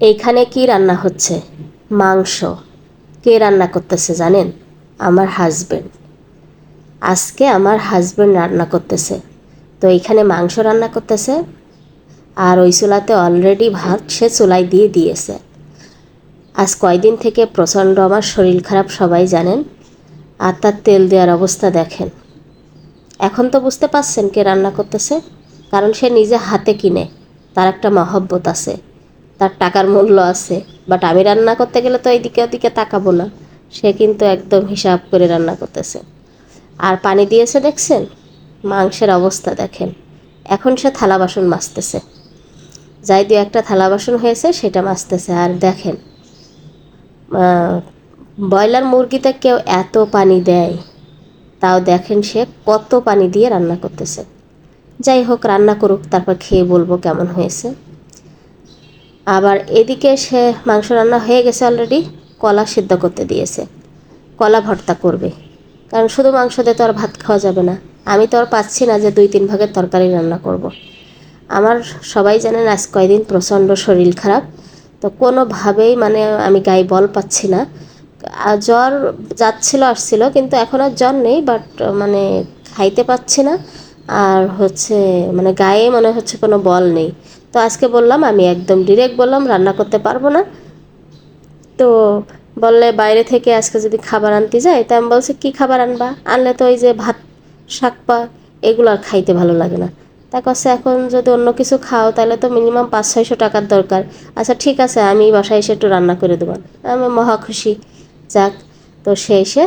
এইখানে কি রান্না হচ্ছে? মাংস। কে রান্না করতেছে জানেন? আমার হাজবেন্ড আজকে আমার হাজবেন্ড রান্না করতেছে। তো এইখানে মাংস রান্না করতেছে আর ওই চুলাতে অলরেডি ভাত সে চুলায় দিয়ে দিয়েছে। আজ কয়দিন থেকে প্রচণ্ড আমার শরীর খারাপ সবাই জানেন। আর তার তেল দেওয়ার অবস্থা দেখেন। এখন তো বুঝতে পারছেন কে রান্না করতেছে। কারণ সে নিজে হাতে কিনে। তার একটা মহব্বত আছে। তার টাকার মূল্য আছে। বাট আমি রান্না করতে গেলে তো এইদিকে ওদিকে তাকাবো না। সে কিন্তু একদম হিসাব করে রান্না করতেছে। আর পানি দিয়েছে দেখছেন? মাংসের অবস্থা দেখেন। এখন সে থালা বাসন মাজতেছে। যাই দিয়ে একটা থালা বাসন হয়েছে, সেটা মাজতেছে। আর দেখেন ব্রয়লার মুরগিতে কেউ এত পানি দেয়, তাও দেখেন সে কত পানি দিয়ে রান্না করতেছে। যাই হোক, রান্না করুক, তারপর খেয়ে বলব কেমন হয়েছে। আবার এদিকে সে মাংস রান্না হয়ে গেছে অলরেডি কলা সিদ্ধ করতে দিয়েছে। কলা ভর্তা করবে। কারণ শুধু মাংস দিয়ে তো আর ভাত খাওয়া যাবে না। আমি তো আর পাচ্ছি না যে দুই তিন ভাগের তরকারি রান্না করব। আমার সবাই জানেন আজ কয়দিন প্রচণ্ড শরীর খারাপ। তো কোনোভাবেই মানে আমি গায়ে বল পাচ্ছি না। আর জ্বর যাচ্ছিল, আসছিল, কিন্তু এখন আর জ্বর নেই বাট মানে খাইতে পাচ্ছি না। আর হচ্ছে মানে গায়ে মনে হচ্ছে কোনো বল নেই। তো আজকে বললাম, আমি একদম ডিরেক্ট বললাম, রান্না করতে পারব না। তো বললে বাইরে থেকে আজকে যদি খাবার আনতে যাই তা আমি বলছি, কী খাবার আনবা? আনলে তো ওই যে ভাত, শাক পা এগুলো আর খাইতে ভালো লাগে না। তা কাছে এখন যদি অন্য কিছু খাও, তাহলে তো মিনিমাম পাঁচ ছয়শো টাকার দরকার। আচ্ছা ঠিক আছে, আমি বাসায় এসে একটু রান্না করে দেবো। আমি মহা খুশি। যাক, তো সে এসে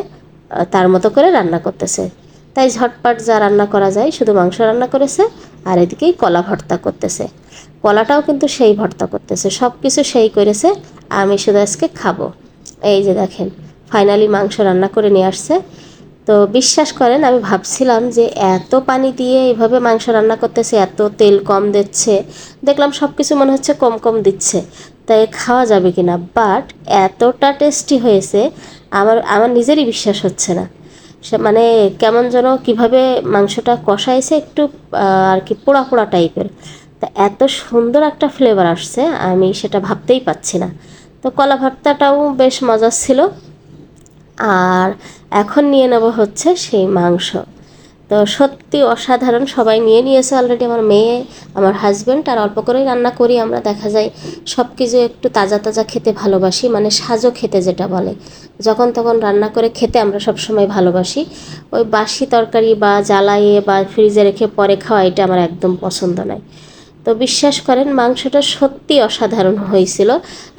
তার মতো করে রান্না করতেছে। তাই ঝটপট যা রান্না করা যায়, শুধু মাংস রান্না করেছে আর এদিকেই কলা ভর্তা করতেছে। কলাটাও কিন্তু সেই ভর্তা করতেছে সব কিছু সেই করেছে, আমি শুধু আজকে খাব। এই যে দেখেন ফাইনালি মাংস রান্না করে নিয়ে আসছে। তো বিশ্বাস করেন, আমি ভাবছিলাম যে এত পানি দিয়ে এইভাবে মাংস রান্না করতেছে, এত তেল কম দিচ্ছে, দেখলাম সব কিছু মনে হচ্ছে কম কম দিচ্ছে, তাই খাওয়া যাবে কি না বাট এতটা টেস্টি হয়েছে, আমার আমার নিজেরই বিশ্বাস হচ্ছে না। মানে কেমন যেন কীভাবে মাংসটা কষাইছে একটু আর কি পোড়া পোড়া টাইপের। তা এত সুন্দর একটা ফ্লেভার আসছে, আমি সেটা ভাবতেই পাচ্ছি না। তো কলা ভর্তাটাও বেশ মজার ছিল। আর এখন নিয়ে নেব হচ্ছে সেই মাংস। তো সত্যি অসাধারণ সবাই নিয়ে নিয়েছে অলরেডি আমার মেয়ে, আমার হাজব্যান্ড আর অল্প করেই রান্না করি আমরা, দেখা যায় সব কিছু একটু তাজা তাজা খেতে ভালোবাসি মানে সাজো খেতে যেটা বলে। যখন তখন রান্না করে খেতে আমরা সব সময় ভালোবাসি। ওই বাসি তরকারি বা জ্বালাইয়ে বা ফ্রিজে রেখে পরে খাওয়া এটা আমার একদম পছন্দ নয়। তো বিশ্বাস করেন, মাংসটা সত্যি অসাধারণ হয়েছিল।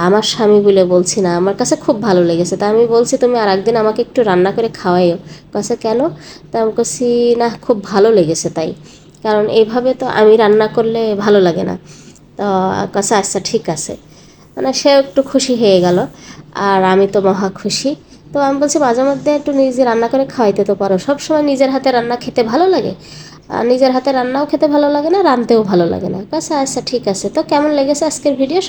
আমার স্বামী বলে বলছি না, আমার কাছে খুব ভালো লেগেছে। তা আমি বলছি, তুমি আর একদিন আমাকে একটু রান্না করে খাওয়াইও। কাছে কেন? তা আমি বলছি না, খুব ভালো লেগেছে তাই। কারণ এইভাবে তো আমি রান্না করলে ভালো লাগে না। তো কাছে আচ্ছা ঠিক আছে। মানে সে একটু খুশি হয়ে গেল, আর আমি তো মহা খুশি। তো আমি বলছি, মাঝে মধ্যে একটু নিজে রান্না করে খাওয়াইতে তো পারো। সবসময় নিজের হাতে রান্না খেতে ভালো লাগে? নিজের হাতে রান্নাও খেতে ভালো লাগে না, রাঁধতেও ভালো লাগে না। বাস আচ্ছা ঠিক আছে। তো কেমন লেগেছে আজকের ভিডিও